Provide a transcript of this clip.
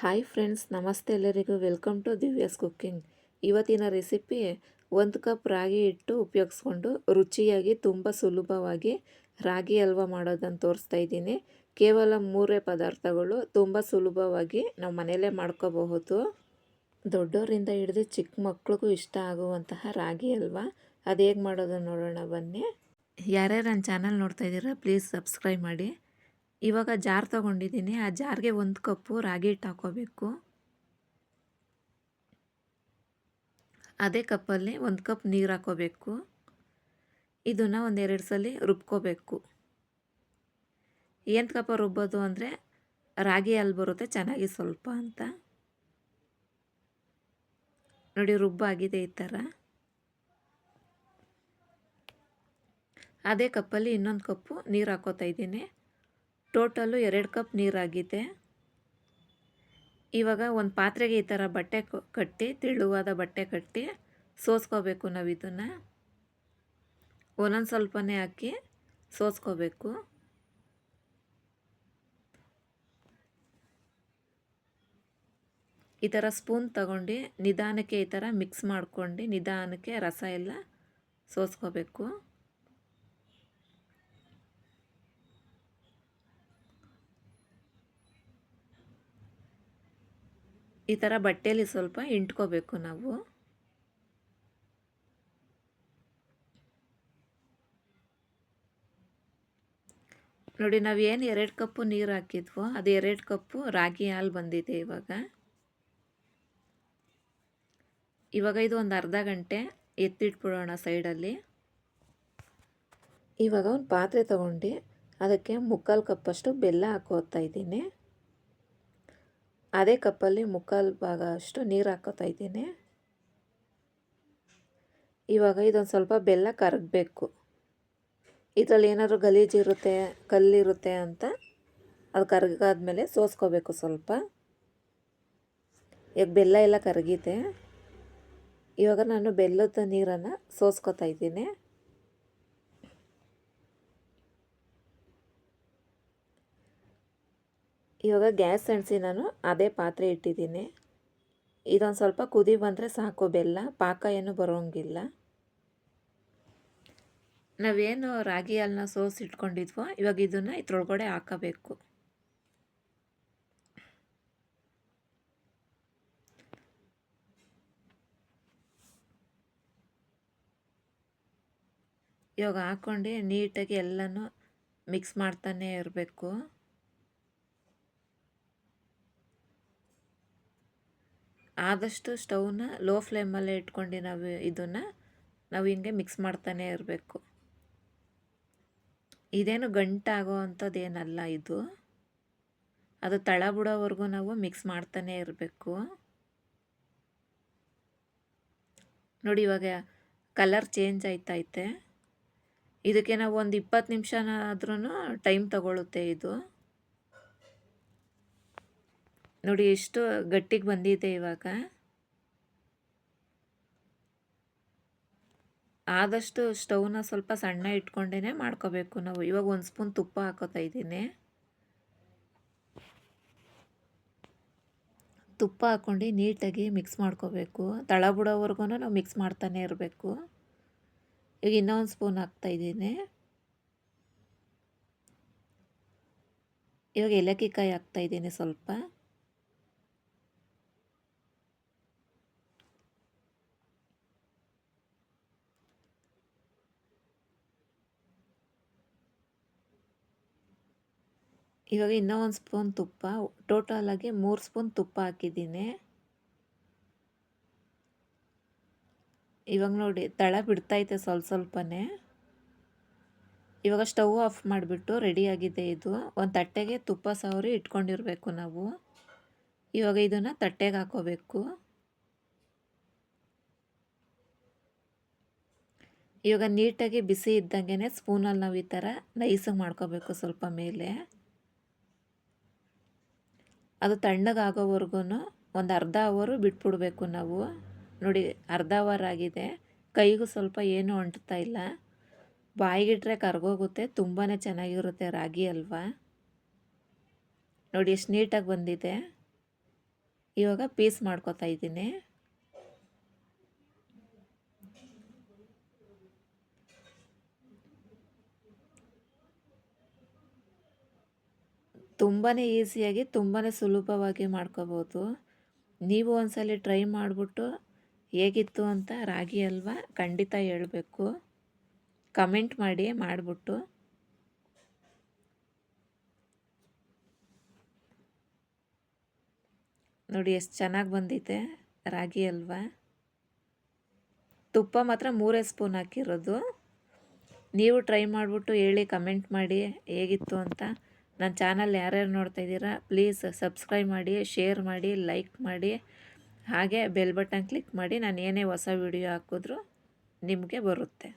Hi friends ನಮಸ್ತೆ ಎಲ್ಲರಿಗೂ. Welcome to Divya's cooking ಇವತ್ತಿನ ರೆಸಿಪಿ ಒಂದು ಕಪ್ ರಾಗಿ ಹಿಟ್ಟು ಉಪಯೋಗಿಸ್ಕೊಂಡು ರುಚಿಯಾಗಿ, ತುಂಬ ಸುಲಭವಾಗಿ ರಾಗಿ ಹಲ್ವ ಮಾಡೋದನ್ನು ತೋರಿಸ್ತಾ ಇದ್ದೀನಿ. ಕೇವಲ ಮೂರೇ ಪದಾರ್ಥಗಳು, ತುಂಬ ಸುಲಭವಾಗಿ ನಾವು ಮನೆಯಲ್ಲೇ ಮಾಡ್ಕೋಬಹುದು. ದೊಡ್ಡವರಿಂದ ಹಿಡಿದು ಚಿಕ್ಕ ಮಕ್ಳಿಗೂ ಇಷ್ಟ ಆಗುವಂತಹ ರಾಗಿ ಹಲ್ವ. ಅದು ಹೇಗೆ ಮಾಡೋದನ್ನು ನೋಡೋಣ ಬನ್ನಿ. ಯಾರ್ಯಾರು ನನ್ನ ಚಾನಲ್ ನೋಡ್ತಾ ಇದ್ದೀರಾ ಪ್ಲೀಸ್ ಸಬ್ಸ್ಕ್ರೈಬ್ ಮಾಡಿ. ಇವಾಗ ಜಾರ್ ತಗೊಂಡಿದ್ದೀನಿ. ಆ ಜಾರ್ಗೆ ಒಂದು ಕಪ್ಪು ರಾಗಿ ಹಿಟ್ಟು ಹಾಕೋಬೇಕು. ಅದೇ ಕಪ್ಪಲ್ಲಿ ಒಂದು ಕಪ್ ನೀರು ಹಾಕೋಬೇಕು. ಇದನ್ನು ಒಂದೆರಡು ಸಲ ರುಬ್ಕೋಬೇಕು. ಏನು ಕಪ್ಪ ರುಬ್ಬೋದು ಅಂದರೆ ರಾಗಿ ಅಲ್ಲಿ ಬರುತ್ತೆ, ಚೆನ್ನಾಗಿ ಸ್ವಲ್ಪ ಅಂತ. ನೋಡಿ ರುಬ್ಬಾಗಿದೆ ಈ ಥರ ಅದೇ ಕಪ್ಪಲ್ಲಿ ಇನ್ನೊಂದು ಕಪ್ಪು ನೀರು ಹಾಕೋತಾ ಇದ್ದೀನಿ. ಟೋಟಲ್ಲು ಎರಡು ಕಪ್ ನೀರಾಗಿದೆ. ಇವಾಗ ಒಂದು ಪಾತ್ರೆಗೆ ಈ ಥರ ಬಟ್ಟೆ ಕಟ್ಟಿ, ತೆಳುವಾದ ಬಟ್ಟೆ ಕಟ್ಟಿ ಸೋಸ್ಕೋಬೇಕು ನಾವು ಇದನ್ನು. ಒಂದೊಂದು ಸ್ವಲ್ಪನೇ ಹಾಕಿ ಸೋಸ್ಕೋಬೇಕು. ಈ ಥರ ಸ್ಪೂನ್ ತಗೊಂಡು ನಿಧಾನಕ್ಕೆ ಈ ಥರ ಮಿಕ್ಸ್ ಮಾಡ್ಕೊಂಡು ನಿಧಾನಕ್ಕೆ ರಸ ಎಲ್ಲ ಸೋಸ್ಕೋಬೇಕು. ಈ ಥರ ಬಟ್ಟೆಯಲ್ಲಿ ಸ್ವಲ್ಪ ಇಂಟ್ಕೋಬೇಕು ನಾವು. ನೋಡಿ, ನಾವು ಏನು ಎರಡು ಕಪ್ಪು ನೀರು ಹಾಕಿದ್ವೋ, ಅದು ಎರಡು ಕಪ್ಪು ರಾಗಿ ಹಾಲು ಬಂದಿದೆ ಇವಾಗ. ಇವಾಗ ಇದು ಒಂದು ಅರ್ಧ ಗಂಟೆ ಎತ್ತಿಟ್ಬಿಡೋಣ ಸೈಡಲ್ಲಿ. ಇವಾಗ ಒಂದು ಪಾತ್ರೆ ತೊಗೊಂಡು. ಅದಕ್ಕೆ ಮುಕ್ಕಾಲು ಕಪ್ಪಷ್ಟು ಬೆಲ್ಲ ಹಾಕೋತಾ ಇದ್ದೀನಿ. ಅದೇ ಕಪ್ಪಲ್ಲಿ ಮುಕ್ಕಾಲು ಭಾಗ ಅಷ್ಟು ನೀರು ಹಾಕೋತಾ ಇದ್ದೀನಿ. ಇವಾಗ ಇದೊಂದು ಸ್ವಲ್ಪ ಬೆಲ್ಲ ಕರಗಬೇಕು. ಇದರಲ್ಲಿ ಏನಾದರೂ ಗಲೀಜಿರುತ್ತೆ ಕಲ್ಲಿರುತ್ತೆ ಅಂತ ಅದು ಕರಗಾದ್ಮೇಲೆ ಸೋಸ್ಕೋಬೇಕು ಸ್ವಲ್ಪ. ಈಗ ಬೆಲ್ಲ ಎಲ್ಲ ಕರಗಿದೆ. ಇವಾಗ ನಾನು ಬೆಲ್ಲದ ನೀರನ್ನು ಸೋಸ್ಕೋತಾ ಇದ್ದೀನಿ. ಇವಾಗ ಗ್ಯಾಸ್ ಅಣಿಸಿ ನಾನು ಅದೇ ಪಾತ್ರೆ ಇಟ್ಟಿದ್ದೀನಿ. ಇದೊಂದು ಸ್ವಲ್ಪ ಕುದಿ ಬಂದರೆ ಸಾಕು ಬೆಲ್ಲ, ಪಾಕ ಏನು ಬರೋಂಗಿಲ್ಲ. ನಾವೇನು ರಾಗಿ ಹಾಲನ್ನ ಸೋಸಿ ಇಟ್ಕೊಂಡಿದ್ವೋ, ಇವಾಗ ಇದನ್ನು ಇದ್ರೊಳಗಡೆ ಹಾಕಬೇಕು. ಇವಾಗ ಹಾಕ್ಕೊಂಡು ನೀಟಾಗಿ ಎಲ್ಲನೂ ಮಿಕ್ಸ್ ಮಾಡ್ತಾನೆ ಇರಬೇಕು. ಆದಷ್ಟು ಸ್ಟೌವ್ನ ಲೋ ಫ್ಲೇಮಲ್ಲೇ ಇಟ್ಕೊಂಡು ನಾವು ಇದನ್ನು ನಾವು ಹಿಂಗೆ ಮಿಕ್ಸ್ ಮಾಡ್ತಾನೆ ಇರಬೇಕು. ಇದೇನು ಗಂಟಾಗೋ ಅಂಥದ್ದೇನಲ್ಲ ಇದು. ಅದು ತಳ ಬಿಡೋವರೆಗೂ ನಾವು ಮಿಕ್ಸ್ ಮಾಡ್ತಾನೆ ಇರಬೇಕು. ನೋಡಿ ಇವಾಗ ಕಲರ್ ಚೇಂಜ್ ಆಯ್ತೈತೆ. ಇದಕ್ಕೆ ನಾವು ಒಂದು ಇಪ್ಪತ್ತು ನಿಮಿಷನಾದ್ರೂ ಟೈಮ್ ತಗೊಳುತ್ತೆ ಇದು. ನೋಡಿ, ಎಷ್ಟು ಗಟ್ಟಿಗೆ ಬಂದಿದೆ ಇವಾಗ. ಆದಷ್ಟು ಸ್ಟವ್ನ ಸ್ವಲ್ಪ ಸಣ್ಣ ಇಟ್ಕೊಂಡೇ ಮಾಡ್ಕೋಬೇಕು ನಾವು. ಇವಾಗ ಒಂದು ಸ್ಪೂನ್ ತುಪ್ಪ ಹಾಕೋತಾ ಇದ್ದೀನಿ. ತುಪ್ಪ ಹಾಕ್ಕೊಂಡು ನೀಟಾಗಿ ಮಿಕ್ಸ್ ಮಾಡ್ಕೋಬೇಕು. ತಳ ಬಿಡೋವರೆಗೂ ನಾವು ಮಿಕ್ಸ್ ಮಾಡ್ತಾನೆ ಇರಬೇಕು. ಈಗ ಇನ್ನೊಂದು ಸ್ಪೂನ್ ಹಾಕ್ತಾಯಿದ್ದೀನಿ ಇವಾಗ ಏಲಕ್ಕಿ ಕಾಯಿ ಹಾಕ್ತಾಯಿದ್ದೀನಿ ಸ್ವಲ್ಪ. ಇವಾಗ ಇನ್ನೂ ಒಂದು ಸ್ಪೂನ್ ತುಪ್ಪ ಟೋಟಲಾಗಿ ಮೂರು ಸ್ಪೂನ್ ತುಪ್ಪ ಹಾಕಿದ್ದೀನಿ. ಇವಾಗ ನೋಡಿ, ತಳ ಬಿಡ್ತೈತೆ ಸ್ವಲ್ಪ ಸ್ವಲ್ಪನೇ. ಇವಾಗ ಸ್ಟವ್ ಆಫ್ ಮಾಡಿಬಿಟ್ಟು ರೆಡಿಯಾಗಿದೆ ಇದು. ಒಂದು ತಟ್ಟೆಗೆ ತುಪ್ಪ ಸವರಿ ಇಟ್ಕೊಂಡಿರಬೇಕು ನಾವು. ಇವಾಗ ಇದನ್ನು ತಟ್ಟೆಗೆ ಹಾಕೋಬೇಕು. ಇವಾಗ ನೀಟಾಗಿ ಬಿಸಿ ಇದ್ದಂಗೆ ಸ್ಪೂನಲ್ಲಿ ನಾವು ಈ ಥರ ನೈಸಾಗಿ ಮಾಡ್ಕೋಬೇಕು ಸ್ವಲ್ಪ ಮೇಲೆ. ಅದು ತಣ್ಣಗಾಗೋವರೆಗೂ ಒಂದು ಅರ್ಧ ಅವರು ಬಿಟ್ಬಿಡ್ಬೇಕು ನಾವು. ನೋಡಿ, ಅರ್ಧ ಅವರ್ ಆಗಿದೆ. ಕೈಗೂ ಸ್ವಲ್ಪ ಏನೂ ಅಂಟ್ತಾ ಇಲ್ಲ. ಬಾಯಿಗಿಟ್ರೆ ಕರ್ಗೋಗುತ್ತೆ ತುಂಬಾ ಚೆನ್ನಾಗಿರುತ್ತೆ ರಾಗಿ ಅಲ್ವಾ? ನೋಡಿ, ಎಷ್ಟು ನೀಟಾಗಿ ಬಂದಿದೆ. ಇವಾಗ ಪೀಸ್ ಮಾಡ್ಕೊತಾ ಇದ್ದೀನಿ. ತುಂಬಾ ಈಸಿಯಾಗಿ ತುಂಬಾ ಸುಲಭವಾಗಿ ಮಾಡ್ಕೋಬೋದು. ನೀವು ಒಂದ್ಸಲ ಟ್ರೈ ಮಾಡಿಬಿಟ್ಟು ಹೇಗಿತ್ತು ಅಂತ ರಾಗಿ ಅಲ್ವಾ ಖಂಡಿತ ಹೇಳಬೇಕು. ಕಮೆಂಟ್ ಮಾಡಿ ಮಾಡಿಬಿಟ್ಟು. ನೋಡಿ ಎಷ್ಟು ಚೆನ್ನಾಗಿ ಬಂದಿದೆ ರಾಗಿ ಅಲ್ವಾ ತುಪ್ಪ ಮಾತ್ರ ಮೂರೇ ಸ್ಪೂನ್ ಹಾಕಿರೋದು. ನೀವು ಟ್ರೈ ಮಾಡಿಬಿಟ್ಟು ಹೇಳಿ ಕಮೆಂಟ್ ಮಾಡಿ ಹೇಗಿತ್ತು ಅಂತ. ನನ್ನ ಚಾನಲ್ ಯಾರ್ಯಾರು ನೋಡ್ತಾ ಇದ್ದೀರಾ ಪ್ಲೀಸ್ ಸಬ್ಸ್ಕ್ರೈಬ್ ಮಾಡಿ ಶೇರ್ ಮಾಡಿ ಲೈಕ್ ಮಾಡಿ. ಹಾಗೆ ಬೆಲ್ ಬಟನ್ ಕ್ಲಿಕ್ ಮಾಡಿ, ನಾನು ಏನೇ ಹೊಸ ವಿಡಿಯೋ ಹಾಕಿದ್ರೂ ನಿಮಗೆ ಬರುತ್ತೆ.